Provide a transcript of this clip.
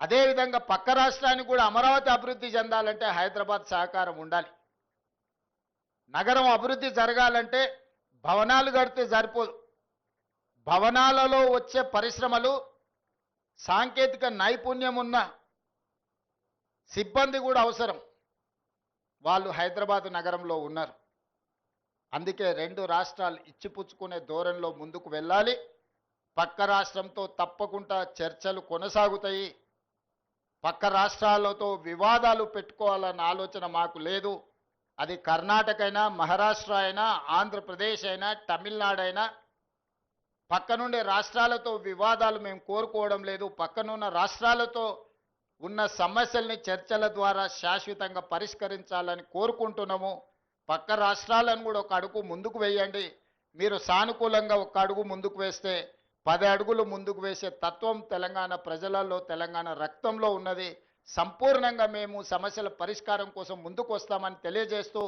అదేవిధంగా పక్క రాష్ట్రానికి కూడా అమరావతి అభివృద్ధి చెందాలంటే హైదరాబాద్ సహకారం ఉండాలి. నగరం అభివృద్ధి జరగాలంటే భవనాలు కడితే సరిపోదు. భవనాలలో వచ్చే పరిశ్రమలు సాంకేతిక నైపుణ్యం ఉన్న సిబ్బంది కూడా అవసరం. వాళ్ళు హైదరాబాద్ నగరంలో ఉన్నారు. అందుకే రెండు రాష్ట్రాలు ఇచ్చిపుచ్చుకునే ధోరణిలో ముందుకు వెళ్ళాలి. పక్క రాష్ట్రంతో తప్పకుండా చర్చలు కొనసాగుతాయి. పక్క రాష్ట్రాలతో వివాదాలు పెట్టుకోవాలన్న ఆలోచన మాకు లేదు. అది కర్ణాటక అయినా మహారాష్ట్ర అయినా ఆంధ్రప్రదేశ్ అయినా తమిళనాడు అయినా పక్కనుండే రాష్ట్రాలతో వివాదాలు మేము కోరుకోవడం లేదు. పక్కనున్న రాష్ట్రాలతో ఉన్న సమస్యల్ని చర్చల ద్వారా శాశ్వతంగా పరిష్కరించాలని కోరుకుంటున్నాము. పక్క రాష్ట్రాలను కూడా ఒక అడుగు ముందుకు వేయండి. మీరు సానుకూలంగా ఒక అడుగు ముందుకు వేస్తే పది అడుగులు ముందుకు వేసే తత్వం తెలంగాణ ప్రజలలో తెలంగాణ రక్తంలో ఉన్నది. సంపూర్ణంగా మేము సమస్యల పరిష్కారం కోసం ముందుకు వస్తామని తెలియజేస్తూ